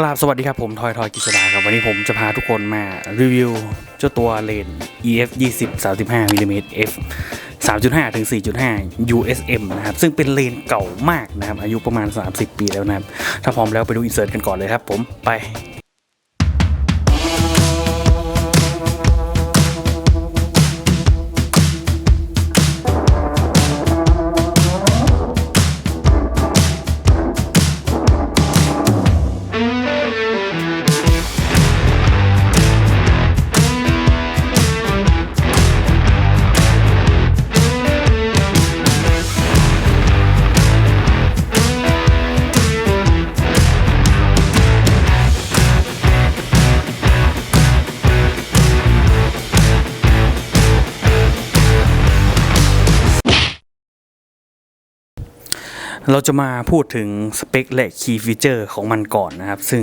กราบสวัสดีครับ ผมทอยทอยกิษดาครับ วันนี้ผมจะพาทุกคนมารีวิวเจ้าตัวเลน EF 20 35มิลลิเมตร f 3.5 ถึง 4.5 USM นะครับ ซึ่งเป็นเลนเก่ามากนะครับ อายุประมาณ 30 ปีแล้วนะครับ ถ้าพร้อมแล้วไปดูอินเสิร์ตกันก่อนเลยครับผมไป เราจะมาพูดถึงสเปคและ Key Feature ของมันก่อนนะครับ ซึ่ง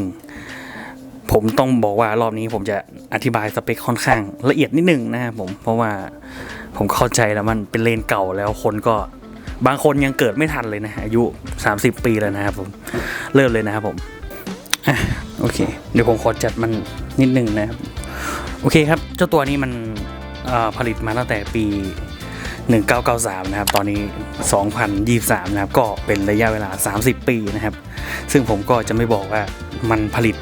ผมต้องบอกว่ารอบนี้ผมจะอธิบายสเปคค่อนข้างละเอียดนิดนึงนะครับผมเพราะว่าผมเข้าใจแล้วมันเป็นเลนเก่าแล้วคนก็บางคนยังเกิดไม่ทันเลยนะ อายุ 30 ปีแล้วนะครับผมเริ่มเลยนะครับผมอะโอเค เดี๋ยวผมขอจัดมันนิดนึงนะครับ โอเคครับ เจ้าตัวนี้มันผลิตมาตั้งแต่ปี 1993 นะครับ ตอนนี้ 2023 นะครับ ก็เป็นระยะเวลา 30 ปีนะครับ ซึ่งผมก็จะไม่บอกว่ามันผลิต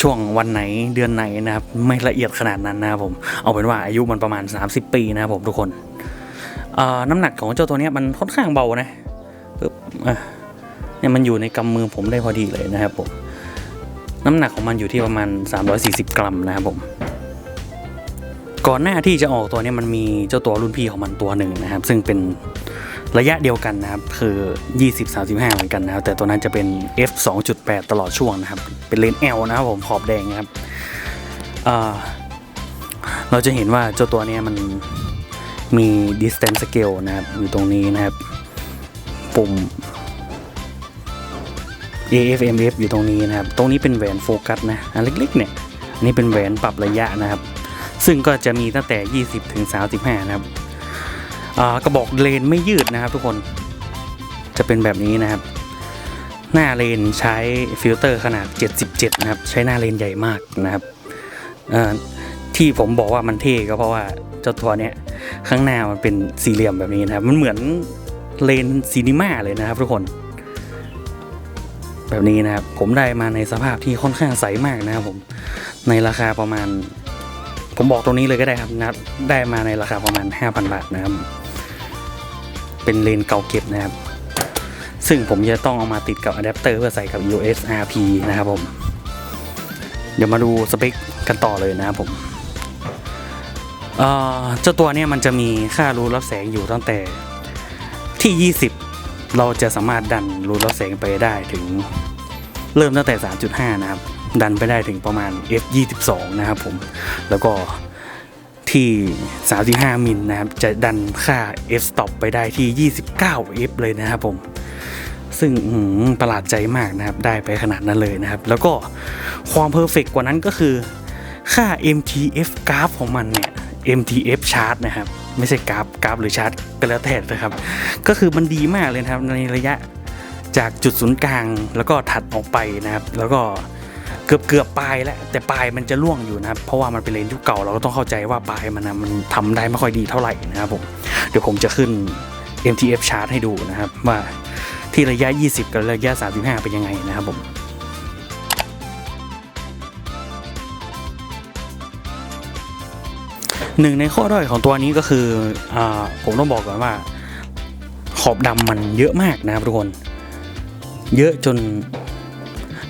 ช่วงวันไหนเดือนไหนนะครับ ไม่ละเอียดขนาดนั้นนะครับผม เอาเป็นว่าอายุมันประมาณ 30 ปีนะครับผมทุกคน น้ำหนักของเจ้าตัวนี้มันค่อนข้างเบานะปึ๊บอะเนี่ยมันอยู่ในกำมือผมได้พอดีเลยนะครับผม น้ำหนักของมันอยู่ที่ประมาณ 340 กรัมนะครับผม ก่อนหน้าที่จะออกตัวนี้มันมีเจ้าตัวรุ่นพี่ของมันตัวหนึ่งนะครับ ซึ่งเป็นระยะเดียวกันนะครับ คือ 20 35 เหมือนกันนะครับ แต่ตัวนั้นจะเป็น f 2.8 ตลอดช่วงนะครับ เป็นเลนส์ L นะครับผมขอบแดงนะครับเราจะเห็นว่าเจ้าตัวนี้มันมี distance scale นะครับ อยู่ตรงนี้นะครับ ปุ่ม AFMF อยู่ตรงนี้นะครับ ตรงนี้เป็นแหวนโฟกัสนะ อันเล็กๆเนี่ย อันนี้เป็นแหวนปรับระยะนะครับ ซึ่งก็จะมีตั้งแต่ 20 ถึง 35 นะครับอ่ากระบอกเลนไม่ยืดนะครับทุกคนจะเป็นแบบนี้นะครับ หน้าเลนใช้ฟิลเตอร์ขนาด 77 นะครับ ใช้หน้าเลนใหญ่มากนะครับอ่อที่ผมบอกว่ามันเท่ก็เพราะว่าเจ้าตัวเนี้ยข้างหน้ามันเป็นสี่เหลี่ยมแบบนี้นะครับ มันเหมือนเลนซีนิมาเลยนะครับทุกคน แบบนี้นะครับ ผมได้มาในสภาพที่ค่อนข้างใสมากนะครับผมในราคาประมาณ ผมบอกตรงนี้เลยก็ได้ครับนะได้มาในราคาประมาณ 5,000 บาทนะครับ เป็นเลนเก่าเก็บนะครับ ซึ่งผมจะต้องเอามาติดกับอะแดปเตอร์เพื่อใส่กับ USRP นะครับผม เดี๋ยวมาดูสเปคกันต่อเลยนะครับผมเจ้าตัวเนี้ยมันจะมีค่ารูรับแสงอยู่ตั้งแต่ที่ 20 เราจะสามารถดันรูรับแสงไปได้ถึงเริ่มตั้งแต่ 3.5 นะครับ ดันไปได้ถึงประมาณ f 22 นะครับผม แล้วก็ที่ 35 มิลนะครับ จะดันค่า f stop ไปได้ที่ 29 f เลยนะครับผม ซึ่งประหลาดใจมากนะครับ ได้ไปขนาดนั้นเลยนะครับ แล้วก็ความเพอร์เฟกกว่านั้นก็คือค่า MTF กราฟของมันเนี่ย MTF chart นะครับ ไม่ใช่กราฟกราฟหรือชาร์ตก็แล้วแต่นะครับ ก็คือมันดีมากเลยนะครับในระยะจากจุดศูนย์กลางแล้วก็ถัดออกไปนะครับ แล้วก็ เกือบเกือบปลายแล้วแต่ปลายมันจะล่วงอยู่นะครับ เพราะว่ามันเป็นเลนส์ยุคเก่าเราก็ต้องเข้าใจว่าปลายมันนะมันทำได้ไม่ค่อยดีเท่าไหร่นะครับผมเดี๋ยวผมจะขึ้น MTF chart ให้ดูนะครับ ว่าที่ระยะ 20 กับระยะ 35 เป็นยังไงนะครับผมหนึ่งในข้อด้อยของตัวนี้ก็คืออาผมต้องบอกก่อนว่า ขอบดำมันเยอะมากนะครับทุกคน เยอะจน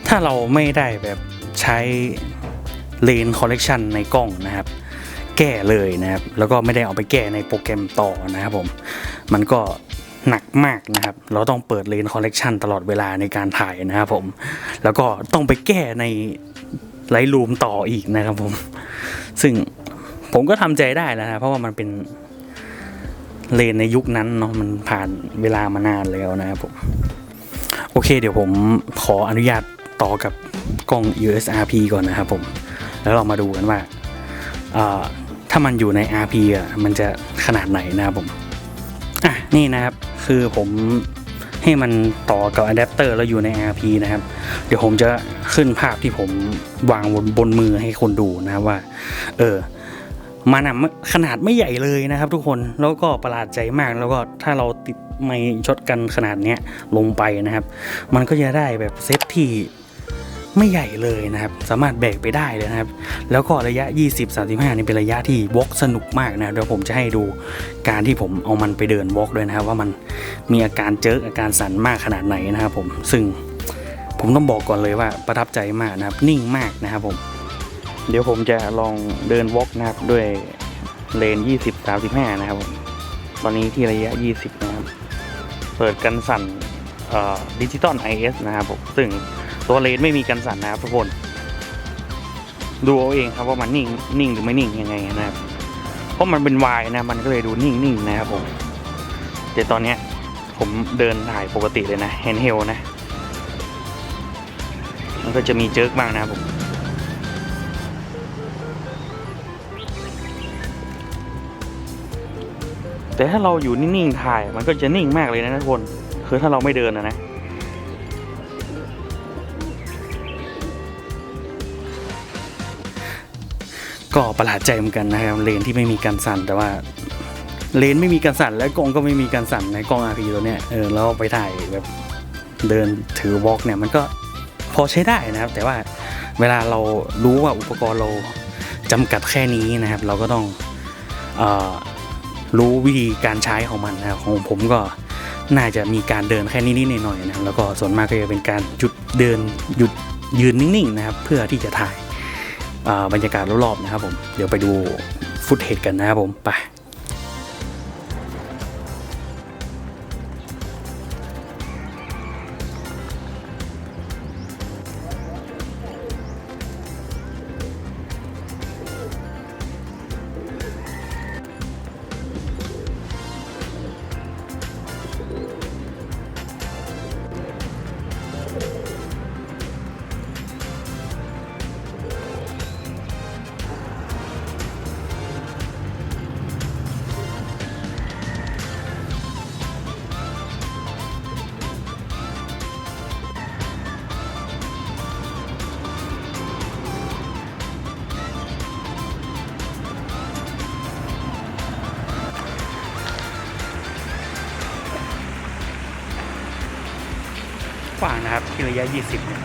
ถ้าเราไม่ได้แบบ ใช้เลนคอลเลกชันในกล้องนะครับ แก้เลยนะครับ แล้วก็ไม่ได้เอาไปแก้ในโปรแกรมต่อนะครับผม มันก็หนักมากนะครับ เราต้องเปิดเลนคอลเลกชันตลอดเวลาในการถ่ายนะครับผม แล้วก็ต้องไปแก้ในไลท์รูมต่ออีกนะครับผม ซึ่งผมก็ทำใจได้แล้วนะ เพราะว่ามันเป็นเลนในยุคนั้นเนาะ มันผ่านเวลามานานแล้วนะครับผม โอเคเดี๋ยวผมขออนุญาตต่อกับ กล้อง USRP ก่อนนะครับผม แล้วเรามาดูกันว่าถ้ามันอยู่ใน RP อะมันจะขนาดไหนนะครับผม อะนี่นะครับคือผมให้มันต่อกับอะแดปเตอร์แล้วอยู่ใน RP นะครับ เดี๋ยวผมจะขึ้นภาพที่ผมวางบนบนมือให้คนดูนะว่า เออมันอะขนาดไม่ใหญ่เลยนะครับ ทุกคนแล้วก็ประหลาดใจมากแล้วก็ถ้าเราติดไม่ช็อตกันขนาดเนี้ยลงไปนะครับ มันก็จะได้แบบเซตที่ ไม่ใหญ่เลยนะครับ สามารถแบกไปได้เลยนะครับ แล้วก็ระยะ 20-35นี่เป็นระยะที่วอล์กสนุกมากนะเดี๋ยวผมจะให้ดูการที่ผมเอามันไปเดินวอล์กด้วยนะครับ ว่ามันมีอาการเจิกอาการสั่นมากขนาดไหนนะครับผมซึ่งผมต้องบอกก่อนเลยว่าประทับใจมากนะครับ นิ่งมากนะครับผม เดี๋ยวผมจะลองเดินวอล์กนะครับด้วยเลน 20-35 นะครับผมตอนนี้ที่ระยะ 20 นะครับ เปิดกันสั่นดิจิตอล IS นะครับผมซึ่ง ตัวเลนไม่มีกันสั่นนะครับทุกคน ดูเอาเองครับว่ามันนิ่งนิ่งหรือไม่นิ่งยังไงนะครับ เพราะมันเป็นวายนะมันก็เลยดูนิ่งนิ่งนะครับผมแต่ตอนเนี้ยผมเดินถ่ายปกติเลยนะแฮนด์เฮลนะ มันก็จะมีเจิร์กบ้างนะผมแต่ถ้าเราอยู่นิ่งๆถ่ายมันก็จะนิ่งมากเลยนะทุกคน คือถ้าเราไม่เดินนะนะ ก็ประหลาดใจเหมือนกันนะครับเลนที่ไม่มีการสั่นแต่ว่าเลนไม่มีการสั่นและกล้องก็ไม่มีการสั่นในกล้อง RP ตัวเนี้ยเออแล้วไปถ่ายแบบเดินถือวอล์กเนี่ยมันก็พอใช้ได้นะครับ แต่ว่าเวลาเรารู้ว่าอุปกรณ์เราจำกัดแค่นี้นะครับ เราก็ต้องออรู้วิธีการใช้ของมันนะครับของผมก็น่าจะมีการเดินแค่นิดๆหน่อยๆนะครับแล้วก็ส่วนมากก็จะเป็นการหยุดเดินหยุดยืนนิ่งๆนะครับ เพื่อที่จะถ่าย บรรยากาศรอบๆนะครับผม เดี๋ยวไปดูฟุตเทจกันนะครับผม ไป ที่ระยะ 20เนี่ย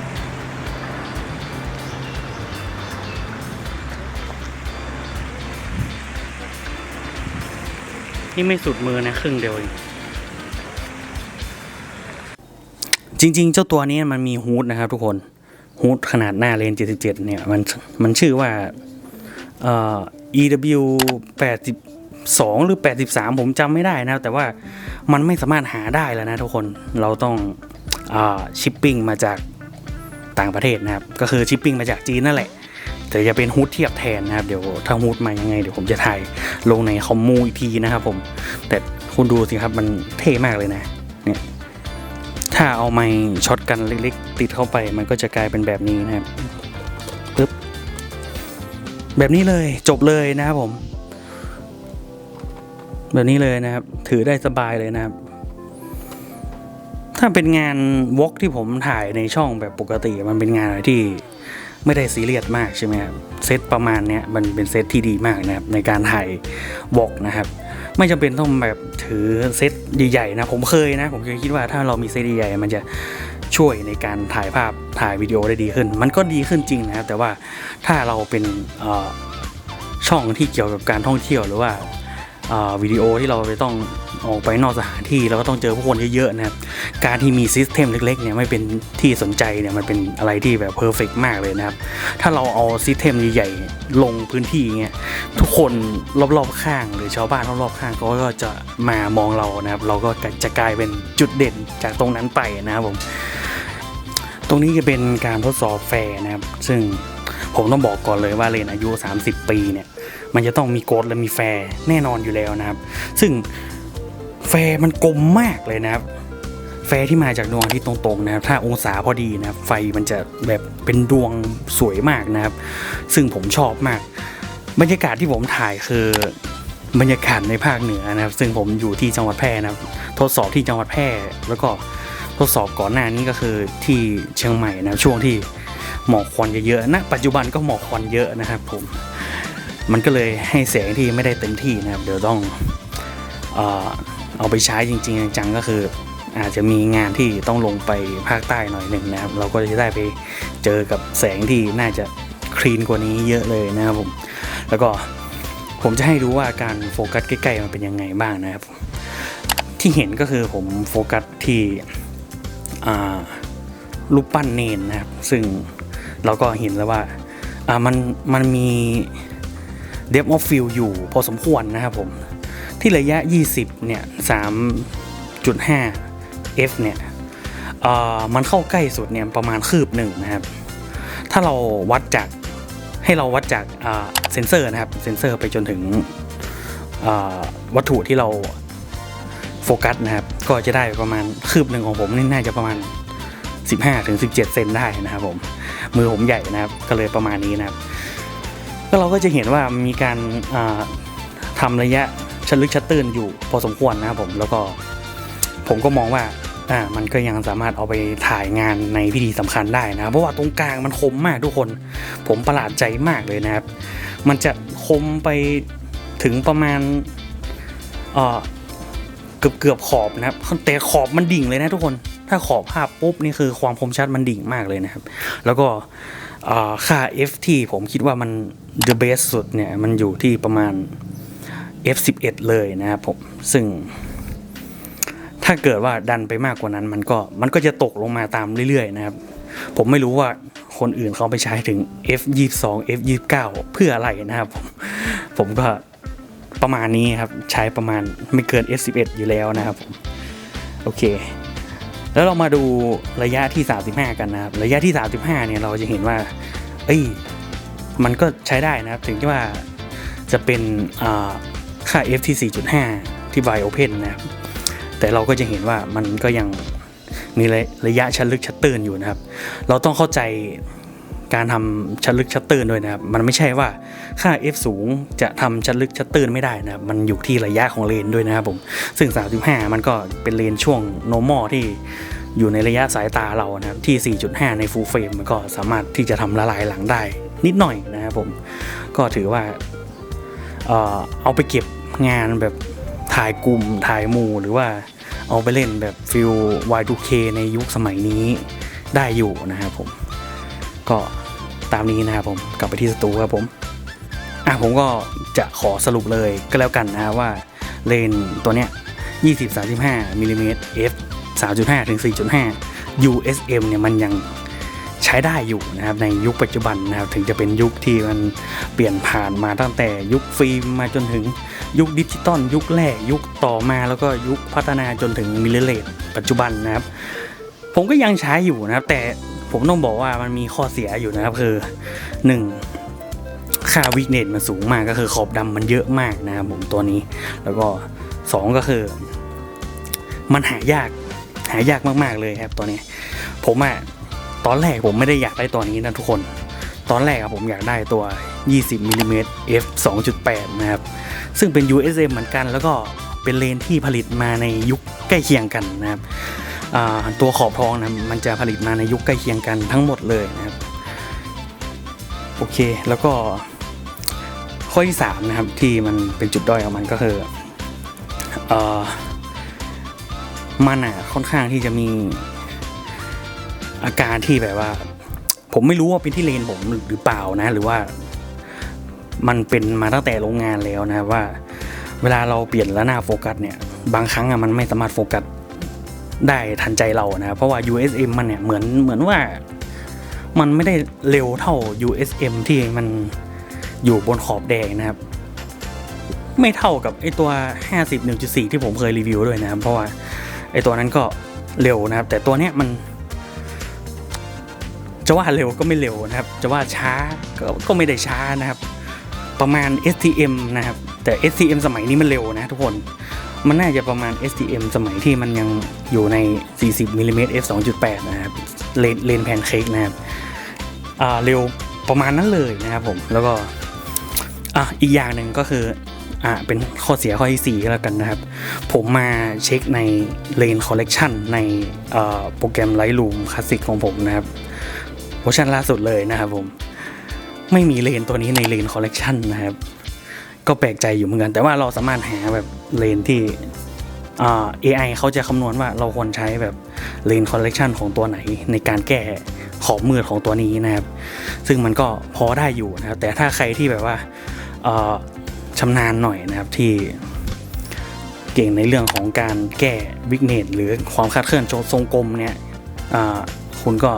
นี่ไม่สุดมือนะครึ่งเดียวเองจริง ๆ เจ้าตัวนี้มันมีฮูดนะครับทุกคนฮูดขนาดหน้าเลน 77 เนี่ย มันมันชื่อว่าเอ่อ EW 82 หรือ 83 ผมจำไม่ได้นะ แต่ว่ามันไม่สามารถหาได้แล้วนะทุกคนเราต้อง ชิปปิ้งมาจากต่างประเทศนะครับ ก็คือชิปปิ้งมาจากจีนนั่นแหละ แต่จะเป็นฮูดเทียบแทนนะครับ เดี๋ยวถ้าฮูดมายังไง เดี๋ยวผมจะถ่ายลงในคอมมูอีกทีนะครับผม แต่คุณดูสิครับมันเท่มากเลยนะ เนี่ย ถ้าเอาไม้ช็อตกันเล็กๆ ติดเข้าไป มันก็จะกลายเป็นแบบนี้นะครับปึ๊บ แบบนี้เลยจบเลยนะครับผม แบบนี้เลยนะครับ ถือได้สบายเลยนะครับ ถ้าเป็นงานวอล์กที่ผมถ่ายในช่องแบบปกติ มันเป็นงานอะไรที่ไม่ได้ซีเรียสมากใช่ไหมครับเซตประมาณเนี้ยมันเป็นเซตที่ดีมากนะครับในการถ่ายวอล์กนะครับ ไม่จำเป็นต้องแบบถือเซตใหญ่ๆนะผมเคยนะ ผมเคยคิดว่าถ้าเรามีเซตใหญ่ๆมันจะช่วยในการถ่ายภาพถ่ายวิดีโอได้ดีขึ้น มันก็ดีขึ้นจริงนะครับแต่ว่าถ้าเราเป็นช่องที่เกี่ยวกับการท่องเที่ยวหรือว่า วิดีโอที่เราไปต้องออกไปนอกสถานที่แล้วก็ต้องเจอผู้คนเยอะๆนะครับการที่มีซิสเต็มเล็กๆเนี่ยไม่เป็นที่สนใจเนี่ยมันเป็นอะไรที่แบบเพอร์เฟกมากเลยนะครับถ้าเราเอาซิสเต็มใหญ่ๆลงพื้นที่เงี้ยทุกคนรอบๆข้างหรือชาวบ้านรอบๆข้างเขาก็จะมามองเรานะครับเราก็จะกลายเป็นจุดเด่นจากตรงนั้นไปนะครับผมตรงนี้จะเป็นการทดสอบแฟร์นะครับ ซึ่ง ผมต้องบอกก่อนเลยว่าเลนอายุ 30 ปีเนี่ย มันจะต้องมีโกดและมีแฟร์แน่นอนอยู่แล้วนะครับ ซึ่งแฟร์มันกลมมากเลยนะครับ แฟร์ที่มาจากดวงอาทิตย์ตรงๆนะครับ ถ้าองศาพอดีนะครับ ไฟมันจะแบบเป็นดวงสวยมากนะครับ ซึ่งผมชอบมาก บรรยากาศที่ผมถ่ายคือบรรยากาศในภาคเหนือนะครับ ซึ่งผมอยู่ที่จังหวัดแพร่นะครับ ทดสอบที่จังหวัดแพร่แล้วก็ทดสอบก่อนหน้านี้ก็คือที่เชียงใหม่นะช่วงที่ หมอกควันเยอะๆนะปัจจุบันก็หมอกควันเยอะนะครับผมมันก็เลยให้แสงที่ไม่ได้เต็มที่นะครับ เดี๋ยวต้องเออเอาไปใช้จริงๆจังๆก็คือ อาจจะมีงานที่ต้องลงไปภาคใต้หน่อยหนึ่งนะครับ เราก็จะได้ไปเจอกับแสงที่น่าจะคลีนกว่านี้เยอะเลยนะครับผมแล้วก็ผมจะให้ดูว่าการโฟกัสใกล้ๆมันเป็นยังไงบ้างนะครับ ที่เห็นก็คือผมโฟกัสที่รูปปั้นเนนนะครับ ซึ่ง เราก็เห็นแล้วว่าอ่ามันมันมี d e pth of field อยู่พอสมควรนะครับผม ที่ระยะ 20 เนี่ย 3.5 f เนี่ยเอ่อมันเข้าใกล้สุดเนี่ยประมาณคืบหนึ่งนะครับ ถ้าเราวัดจากให้เราวัดจากอ่าเซนเซอร์นะครับเซนเซอร์ไปจนถึงอ่าวัตถุที่เราโฟกัสนะครับ ก็จะได้ประมาณคืบหนึ่งของผมนี่น่าจะประมาณ 15-17 เซนได้นะครับผม มือผมใหญ่นะครับ ก็เลยประมาณนี้นะครับก็เราก็จะเห็นว่ามีการอ่าทำระยะชันลึกชัดตื้นอยู่พอสมควรนะครับผมแล้วก็ผมก็มองว่าอ่ามันก็ยังสามารถเอาไปถ่ายงานในพิธีสำคัญได้นะเพราะว่าตรงกลางมันคมมากทุกคน ผมประหลาดใจมากเลยนะครับ มันจะคมไปถึงประมาณเอ่อเกือบเกือบขอบนะครับแต่ขอบมันดิ่งเลยนะทุกคน ถ้าขอบภาพปุ๊บนี่คือความคมชัดมันดิ่งมากเลยนะครับ แล้วก็เอ่อค่า f ที่ผมคิดว่ามัน the best สุดเนี่ย มันอยู่ที่ประมาณ f11 เลยนะครับผม ซึ่ง ถ้าเกิดว่าดันไปมากกว่านั้นมันก็มันก็จะตกลงมาตามเรื่อยๆนะครับ ผมไม่รู้ว่าคนอื่นเขาไปใช้ถึง f22 f29 เพื่ออะไรนะครับผมผมก็ประมาณนี้ครับ ใช้ประมาณไม่เกิน f11 อยู่แล้วนะครับผม โอเค แล้วเรามาดูระยะที่ 35 กันนะครับ ระยะที่ 35 เนี่ยเราจะเห็นว่า เอ้ย มันก็ใช้ได้นะครับ ถึงที่ว่าจะเป็นค่า f ที่ 4.5 ที่ wide open นะครับ แต่เราก็จะเห็นว่ามันก็ยังมีระยะชันลึกชัดตื่นอยู่นะครับ เราต้องเข้าใจ การทำชันลึกชัดตื้นด้วยนะครับ มันไม่ใช่ว่าค่า f สูงจะทำชันลึกชัดตื้นไม่ได้นะครับ มันอยู่ที่ระยะของเลนด้วยนะครับผม ซึ่ง 35 มันก็เป็นเลนช่วง normal ที่อยู่ในระยะสายตาเรานะครับที่ 4.5 ใน full frame มันก็สามารถที่จะทำละลายหลังได้นิดหน่อยนะครับผม ก็ถือว่าเอาไปเก็บงานแบบถ่ายกลุ่มถ่ายมูหรือว่าเอาไปเล่นแบบฟิล Y2K ในยุคสมัยนี้ได้อยู่นะครับผม ก็ตามนี้นะครับผมกลับไปที่สตูครับผมอะผมก็จะขอสรุปเลยก็แล้วกันนะว่าเลนตัวเนี้ย20-35มิลลิเมตร f 3.5ถึง4.5 USM เนี่ยมันยังใช้ได้อยู่นะครับในยุคปัจจุบันนะครับถึงจะเป็นยุคที่มันเปลี่ยนผ่านมาตั้งแต่ยุคฟิล์มมาจนถึงยุคดิจิตอลยุคแรกยุคต่อมาแล้วก็ยุคพัฒนาจนถึงมิลเลเลตปัจจุบันนะครับ ผมก็ยังใช้อยู่นะครับแต่ ผมต้องบอกว่ามันมีข้อเสียอยู่นะครับ คือ 1 ค่าวิกเนตมันสูงมากก็คือขอบดำมันเยอะมากนะครับผมตัวนี้ แล้วก็ 2 ก็คือ มันหายากหายากมากๆเลยครับตัวนี้ ผมอะตอนแรกผมไม่ได้อยากได้ตัวนี้นะทุกคน ตอนแรกอะผมอยากได้ตัว 20มิลลิเมตร f 2.8 นะครับ ซึ่งเป็น USM เหมือนกัน แล้วก็เป็นเลนที่ผลิตมาในยุคใกล้เคียงกันนะครับ ตัวขอบทองนะมันจะผลิตมาในยุคใกล้เคียงกันทั้งหมดเลยนะครับโอเคแล้วก็ข้อที่สามนะครับที่มันเป็นจุดด้อยของมันก็คือเออมันอะค่อนข้างที่จะมีอาการที่แบบว่า ผมไม่รู้ว่าเป็นที่เลนผมหรือเปล่านะ หรือว่ามันเป็นมาตั้งแต่โรงงานแล้วนะว่า เวลาเราเปลี่ยนระนาโฟกัสเนี่ย บางครั้งอะมันไม่สามารถโฟกัส ได้ทันใจเรานะเพราะว่า USM มันเนี่ยเหมือนเหมือนว่ามันไม่ได้เร็วเท่า USM ที่มันอยู่บนขอบแดงนะครับ ไม่เท่ากับไอตัว 50 1.4 ที่ผมเคยรีวิวด้วยนะครับ เพราะว่าไอตัวนั้นก็เร็วนะครับ แต่ตัวเนี้ยมัน จะว่าเร็วก็ไม่เร็วนะครับ จะว่าช้าก็ก็ไม่ได้ช้านะครับ ประมาณ STM นะครับ แต่ STM สมัยนี้มันเร็วนะทุกคน มันน่าจะประมาณ STM สมัยที่มันยังอยู่ใน 40มิลลิเมตร f 2.8 นะครับ เลนเลนแพนเค้กนะครับอ่าเร็วประมาณนั้นเลยนะครับผม แล้วก็อะอีกอย่างหนึ่งก็คืออะเป็นข้อเสียข้อที่สี่แล้วกันนะครับ ผมมาเช็คใน Lane Collection ในอ่โปรแกรม Lightroom Classic ของผมนะครับเวอร์ชันล่าสุดเลยนะครับผม ไม่มีเลนตัวนี้ในเลน Collection นะครับ ก็แปลกใจอยู่เหมือนกัน แต่ว่าเราสามารถหาแบบเลนที่อ่า AI เขาจะคำนวณว่าเราควรใช้แบบเลน Collection ของตัวไหนในการแก้ขอบมืดของตัวนี้นะครับ ซึ่งมันก็พอได้อยู่นะครับ แต่ถ้าใครที่แบบว่าชำนาญหน่อยนะครับที่เก่งในเรื่องของการแก้วิกเนตหรือความคลาดเคลื่อนทรงกลมเนี่ยคุณก็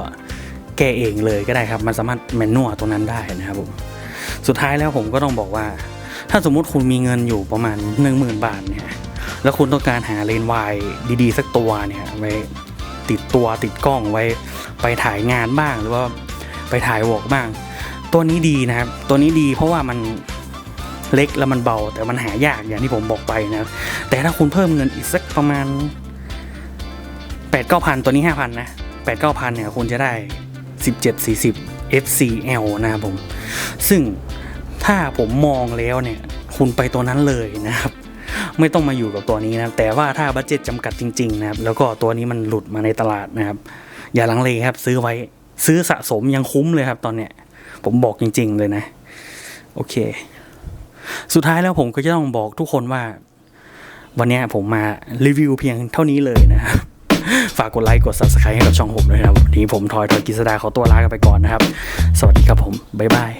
แก้เองเลยก็ได้ครับ มันสามารถแมนนวลตรงนั้นได้นะครับผมสุดท้ายแล้วผมก็ต้องบอกว่า ถ้าสมมุติคุณมีเงินอยู่ประมาณ 10,000 บาทเนี่ย แล้วคุณต้องการหาเลนวายดีๆ สักตัวเนี่ยไว้ติดตัวติดกล้องไว้ไปถ่ายงานบ้างหรือว่าไปถ่ายวอกบ้าง ตัวนี้ดีนะครับ ตัวนี้ดีเพราะว่ามันเล็กแล้วมันเบา แต่มันหายากอย่างที่ผมบอกไปนะแต่ถ้าคุณเพิ่มเงินอีกสักประมาณแปดเก้าพันตัวนี้ห้าพันนะแปดเก้าพันเนี่ยคุณจะได้สิบเจ็ดสี่สิบ FCL นะครับผม ซึ่ง ถ้าผมมองแล้วเนี่ยคุณไปตัวนั้นเลยนะครับ ไม่ต้องมาอยู่กับตัวนี้นะแต่ว่าถ้าบัตเจ็ตจำกัดจริงๆนะครับแล้วก็ตัวนี้มันหลุดมาในตลาดนะครับ อย่าลังเลครับ ซื้อไว้ซื้อสะสมยังคุ้มเลยครับตอนเนี้ยผมบอกจริง ๆ เลยนะ โอเค สุดท้ายแล้วผมก็จะต้องบอกทุกคนว่า วันเนี้ยผมมารีวิวเพียงเท่านี้เลยนะครับฝากกดไลค์กด subscribe ให้กับช่องผมด้วยนะครับวันนี้ผมทอยทอยกิษดาขอตัวลากันไปก่อนนะครับ สวัสดีครับผม บ๊ายบาย